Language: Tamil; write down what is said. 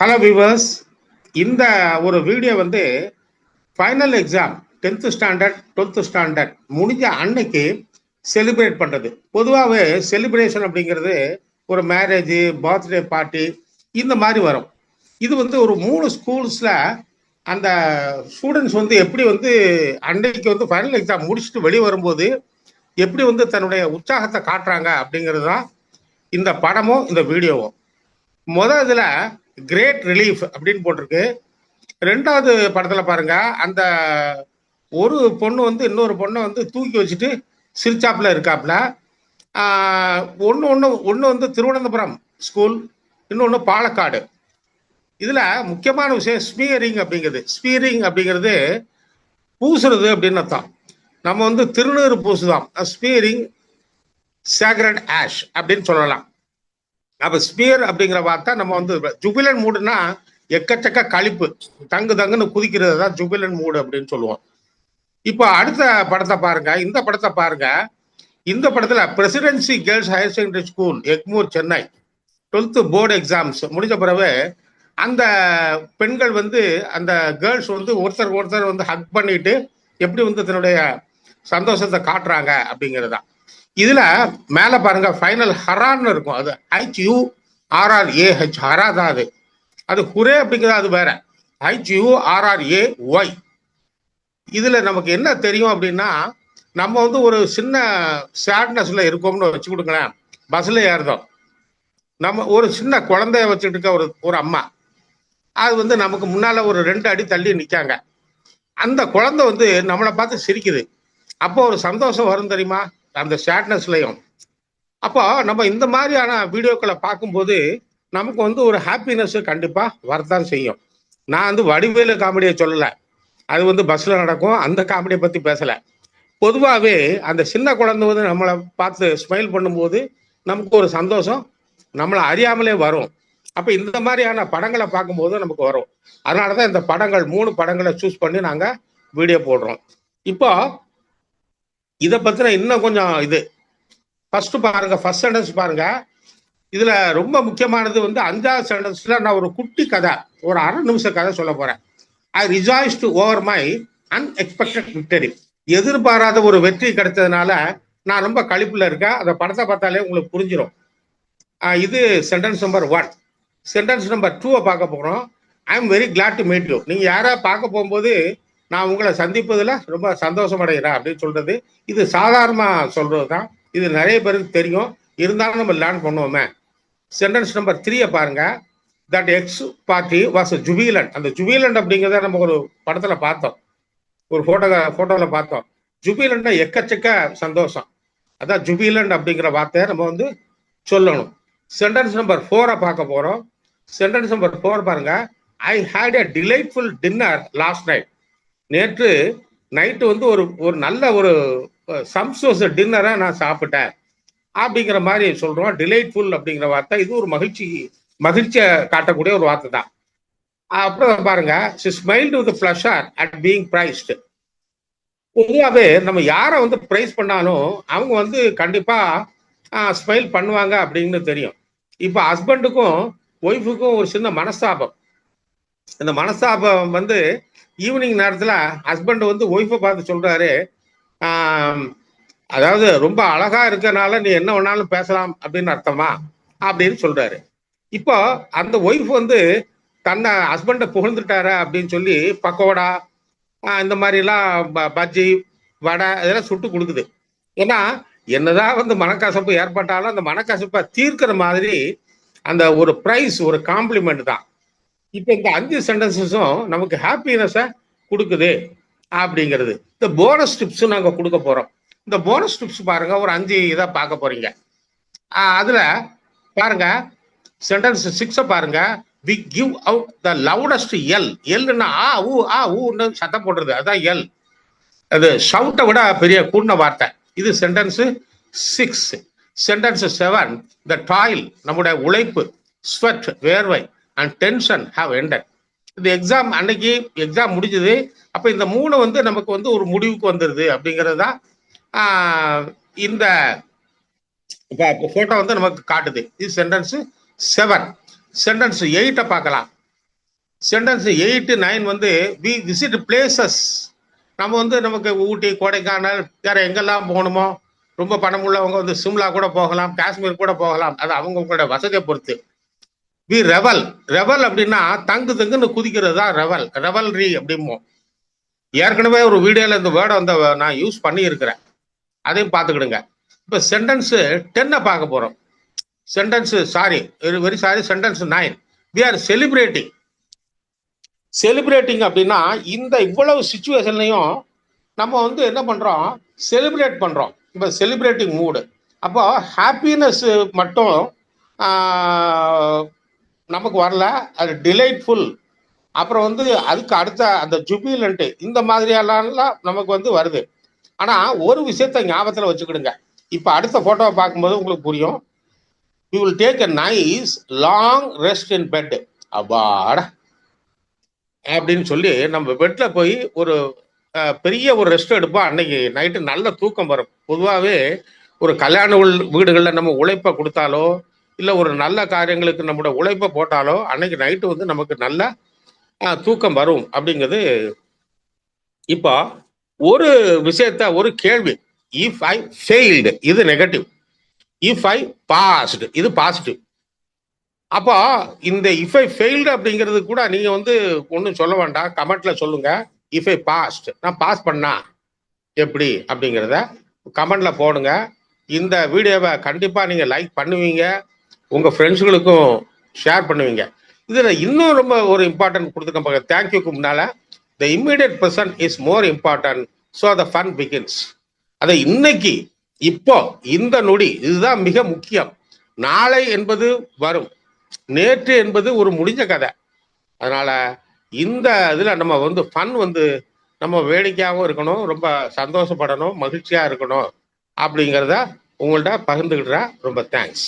ஹலோ விவர்ஸ் இந்த ஒரு வீடியோ வந்து final exam tenth standard twelfth standard முடிஞ்ச அன்னைக்கு செலிப்ரேட் பண்ணுறது பொதுவாகவே செலிப்ரேஷன் அப்படிங்கிறது ஒரு மேரேஜ் பர்த்டே பார்ட்டி இந்த மாதிரி வரும். இது வந்து ஒரு மூணு ஸ்கூல்ஸில் அந்த ஸ்டூடெண்ட்ஸ் வந்து எப்படி வந்து அன்னைக்கு வந்து ஃபைனல் எக்ஸாம் முடிச்சுட்டு வெளியே வரும்போது எப்படி வந்து தன்னுடைய உற்சாகத்தை காட்டுறாங்க அப்படிங்கிறது தான் இந்த படமும் இந்த வீடியோவும் முதல் இதில் கிரேட் ரிலீஃப் அப்படின்னு போட்டிருக்கு. ரெண்டாவது படத்தில் பாருங்க அந்த ஒரு பொண்ணு வந்து இன்னொரு பொண்ணை வந்து தூக்கி வச்சுட்டு சிரிச்சாப்புல இருக்காப்புல. ஒன்று ஒன்று ஒன்று வந்து திருவனந்தபுரம் ஸ்கூல் இன்னொன்று பாலக்காடு. இதில் முக்கியமான விஷயம் ஸ்மீரிங் அப்படிங்கிறது. ஸ்மீரிங் அப்படிங்கிறது பூசுறது அப்படின்னு அர்த்தம். நம்ம வந்து திருநீறு பூசுதான் ஸ்மீரிங் சேக்ரட் ஆஷ் அப்படின்னு சொல்லலாம். அப்ப ஸ்பியர் அப்படிங்கிற வார்த்தை நம்ம வந்து ஜுபிலன் மூடுனா எக்கச்சக்க கழிப்பு தங்கு தங்குன்னு குதிக்கிறது தான் ஜுபிலன் மூடு அப்படின்னு சொல்லுவோம். இப்போ அடுத்த படத்தை பாருங்க. இந்த படத்தை பாருங்க. இந்த படத்துல presidency girls higher secondary school Egmore Chennai. Twelfth board exams முடிஞ்ச பிறகு அந்த பெண்கள் வந்து அந்த கேர்ள்ஸ் வந்து ஒருத்தர் ஒருத்தர் வந்து ஹக் பண்ணிட்டு எப்படி வந்து தன்னுடைய சந்தோஷத்தை காட்டுறாங்க அப்படிங்கிறது தான் இதுல மேல பாருங்க ஃபைனல் ஹரான்னு இருக்கும். அது H U R R A H hurrah தான் அது. அது ஹுரே அப்படிங்கிறது அது வேற. H U R R A Y இதுல நமக்கு என்ன தெரியும் அப்படின்னா நம்ம வந்து ஒரு சின்ன சேட்னஸ்ல இருக்கோம்னு வச்சு கொடுங்களேன். பஸ்ல ஏறுதோம் நம்ம ஒரு சின்ன குழந்தைய வச்சுட்டு இருக்க ஒரு ஒரு அம்மா. அது வந்து நமக்கு முன்னால ஒரு ரெண்டு அடி தள்ளி நிற்காங்க அந்த குழந்தை வந்து நம்மளை பார்த்து சிரிக்குது. அப்போ ஒரு சந்தோஷம் வரும் தெரியுமா? அந்த சேட்னஸ்லையும் அப்போ நம்ம இந்த மாதிரியான வீடியோக்களை பார்க்கும்போது நமக்கு வந்து ஒரு ஹாப்பினஸ் கண்டிப்பாக வரதான் செய்யும். நான் வந்து வடிவேலு காமெடியை சொல்லலை. அது வந்து பஸ்ஸில் நடக்கும். அந்த காமெடியை பற்றி பேசலை. பொதுவாகவே அந்த சின்ன குழந்தை வந்து நம்மளை பார்த்து ஸ்மைல் பண்ணும்போது நமக்கு ஒரு சந்தோஷம். நம்மளை அறியாமலே வரும். அப்போ இந்த மாதிரியான படங்களை பார்க்கும்போது நமக்கு வரும். அதனால தான் இந்த படங்கள் மூணு படங்களை சூஸ் பண்ணி நாங்கள் வீடியோ போடுறோம். இப்போ இதை பத்தின இன்னும் கொஞ்சம் இது. ஃபர்ஸ்ட் பாருங்க ஃபர்ஸ்ட் சென்டென்ஸ் பாருங்க. இதுல ரொம்ப முக்கியமானது வந்து அஞ்சாவது சென்டென்ஸ்ல நான் ஒரு குட்டி கதை ஒரு அரை நிமிஷம் கதை சொல்ல போறேன். I rejoiced over my unexpected victory எதிர்பாராத ஒரு வெற்றி கிடைச்சதுனால நான் ரொம்ப கழிப்புல இருக்கேன். அந்த படத்தை பார்த்தாலே உங்களுக்கு புரிஞ்சிடும் இது sentence number one sentence number டூவை பார்க்க போகிறோம் I am very glad to meet you நீங்கள் யாரா பார்க்க போகும்போது நான் உங்களை சந்திப்பதில் ரொம்ப சந்தோஷம் அடைகிறேன் அப்படின்னு சொல்றது. இது சாதாரணமாக சொல்றது தான். இது நிறைய பேருக்கு தெரியும். இருந்தாலும் நம்ம லேர்ன் பண்ணுவோமே. சென்டென்ஸ் நம்பர் த்ரீயை பாருங்க. That ex party was jubilant அந்த ஜுபிலண்ட் அப்படிங்கிறத நம்ம ஒரு படத்தில் பார்த்தோம். ஒரு ஃபோட்டோ ஃபோட்டோவில் பார்த்தோம். ஜுபிலண்ட்னா எக்கச்சக்க சந்தோஷம். அதான் ஜுபிலண்ட் அப்படிங்கிற வார்த்தையை நம்ம வந்து சொல்லணும். சென்டென்ஸ் நம்பர் ஃபோரை பார்க்க போகிறோம் சென்டென்ஸ் நம்பர் ஃபோர் பாருங்க. I had a delightful dinner last night நேற்று நைட்டு வந்து ஒரு ஒரு நல்ல ஒரு சம்சோச டின்னரை நான் சாப்பிட்டேன். அப்படிங்கிற மாதிரி சொல்றோம். டிலைட்ஃபுல் அப்படிங்கிற வார்த்தை. இது ஒரு மகிழ்ச்சி மகிழ்ச்சியை காட்டக்கூடிய ஒரு வார்த்தை தான். அப்புறம் பாருங்க. She smiled with her at being praised பொதுவாகவே நம்ம யாரை வந்து ப்ரைஸ் பண்ணாலும் அவங்க வந்து கண்டிப்பாக ஸ்மைல் பண்ணுவாங்க அப்படின்னு தெரியும். இப்போ ஹஸ்பண்டுக்கும் ஒய்ஃபுக்கும் ஒரு சின்ன மனஸ்தாபம். இந்த மனஸ்தாபம் வந்து ஈவினிங் நேரத்தில் ஹஸ்பண்ட் வந்து ஒய்ஃபை பார்த்து சொல்றாரு அதாவது ரொம்ப அழகா இருக்கனால நீ என்ன வேணாலும் பேசலாம் அப்படின்னு அர்த்தமா? அப்படின்னு சொல்றாரு. இப்போ அந்த ஒய்ஃப் வந்து தன்னை ஹஸ்பண்டை புகழ்ந்துட்டாரு அப்படின்னு சொல்லி பக்கோடா இந்த மாதிரிலாம் பஜ்ஜி வடை இதெல்லாம் சுட்டு கொடுக்குது. ஏன்னா என்னதான் வந்து மனக்கசப்பு ஏற்பட்டாலும் அந்த மனக்கசப்பை தீர்க்கிற மாதிரி அந்த ஒரு ப்ரைஸ் ஒரு காம்ப்ளிமெண்ட் தான். இப்போ இந்த அஞ்சு சென்டென்சஸும் நமக்கு ஹாப்பினஸை கொடுக்குது அப்படிங்கிறது. இந்த போனஸ் டிப்ஸும் நாங்கள் கொடுக்க போகிறோம் இந்த போனஸ் டிப்ஸ் பாருங்க ஒரு அஞ்சு இதை பார்க்க போறீங்க. அதில் பாருங்க சென்டென்ஸ் சிக்ஸை பாருங்க. We give out the loudest L எல்னா ஆ ஊ ஆ ஊன்னு சத்தம் போடுறது. அதுதான் எல் அது ஷவுட்டை விட பெரிய கூடின வார்த்தை. இது sentence six sentence seven the toil நம்முடைய உழைப்பு ஸ்வெட் வேர்வை. அண்ட் டென்ஷன் ஹாவ் எண்டட் இந்த எக்ஸாம் அன்னைக்கு எக்ஸாம் முடிஞ்சது. அப்போ இந்த மூணு வந்து நமக்கு வந்து ஒரு முடிவுக்கு வந்துடுது அப்படிங்கிறது தான் இந்த ஃபோட்டோ வந்து நமக்கு காட்டுது. இது சென்டென்ஸ் செவன் சென்டென்ஸ் எயிட்டை பார்க்கலாம். சென்டென்ஸ் எயிட்டு நைன் வந்து வி விசிட் பிளேசஸ் நம்ம வந்து நமக்கு ஊட்டி கொடைக்கானல் வேற எங்கெல்லாம் போகணுமோ ரொம்ப பணம் உள்ளவங்க வந்து சிம்லா கூட போகலாம் காஷ்மீர் கூட போகலாம். அது அவங்களுடைய வசதியை பொறுத்து. வி ரெவல். ரெவல் அப்படின்னா தங்கு தங்குன்னு குதிக்கிறது தான் ரெவல். ரெவல்ரி அப்படிம்போம். ஏற்கனவே ஒரு வீடியோல இந்த வேர்டை வந்து நான் யூஸ் பண்ணியிருக்கிறேன். அதையும் பார்த்துக்கிடுங்க. இப்போ சென்டென்ஸு டென்னை பார்க்க போகிறோம் sentence sorry very sorry sentence nine. We are celebrating. Celebrating அப்படின்னா இந்த இவ்வளவு சுச்சுவேஷன்லையும் நம்ம வந்து என்ன பண்ணுறோம் செலிப்ரேட் பண்ணுறோம் இப்போ செலிப்ரேட்டிங் மூடு. அப்போ ஹாப்பினஸ் மட்டும் நமக்கு வரல அது டிலைட்ஃபுல் அப்புறம் வந்து அதுக்கு அடுத்த அந்த ஜுபிலண்ட்டு இந்த மாதிரியெல்லாம் நமக்கு வந்து வருது. ஆனால் ஒரு விஷயத்த ஞாபகத்தில் வச்சுக்கிடுங்க. இப்போ அடுத்த ஃபோட்டோவை பார்க்கும்போது உங்களுக்கு புரியும். You will take a nice long rest in bed அப்பாடா. அப்படின்னு சொல்லி நம்ம பெட்டில் போய் ஒரு பெரிய ஒரு ரெஸ்ட் எடுப்போம். அன்னைக்கு நைட்டு நல்ல தூக்கம் வரும். பொதுவாகவே ஒரு கல்யாண உள்- நம்ம உழைப்பை கொடுத்தாலோ இல்லை ஒரு நல்ல காரியங்களுக்கு நம்மளோட உழைப்பை போட்டாலோ அன்னைக்கு நைட்டு வந்து நமக்கு நல்ல தூக்கம் வரும் அப்படிங்கிறது இப்போ ஒரு விஷயத்த ஒரு கேள்வி. இஃப் ஐ ஃபெயில்டு இது நெகட்டிவ் இஃப் ஐ பாஸ்டு இது பாசிட்டிவ் அப்போ இந்த இஃப் ஐ ஃபெயில்டு அப்படிங்கிறது கூட நீங்க வந்து ஒன்றும் சொல்ல வேண்டாம். கமெண்ட்ல சொல்லுங்க. இஃப் ஐ பாஸ்ட் நான் பாஸ் பண்ணா எப்படி அப்படிங்கிறத கமெண்ட்ல போடுங்க. இந்த வீடியோவை கண்டிப்பாக நீங்கள் லைக் பண்ணுவீங்க. உங்க ஃப்ரெண்ட்ஸுகளுக்கும் ஷேர் பண்ணுவீங்க. இதுல இன்னும் ரொம்ப ஒரு இம்பார்ட்டன்ட் கொடுத்துருக்க தேங்க்யூக்கு முன்னால the immediate person is more important so the fun begins அதை இன்னைக்கு இப்போ இந்த நொடி இதுதான் மிக முக்கியம். நாளை என்பது வரும். நேற்று என்பது ஒரு முடிஞ்ச கதை. அதனால இந்த இதுல நம்ம வந்து ஃபன் வந்து நம்ம வேடிக்கையாகவும் இருக்கணும் ரொம்ப சந்தோஷப்படணும் மகிழ்ச்சியா இருக்கணும் அப்படிங்கிறத உங்கள்ட்ட பகிர்ந்துக்கிட்டுறா ரொம்ப தேங்க்ஸ்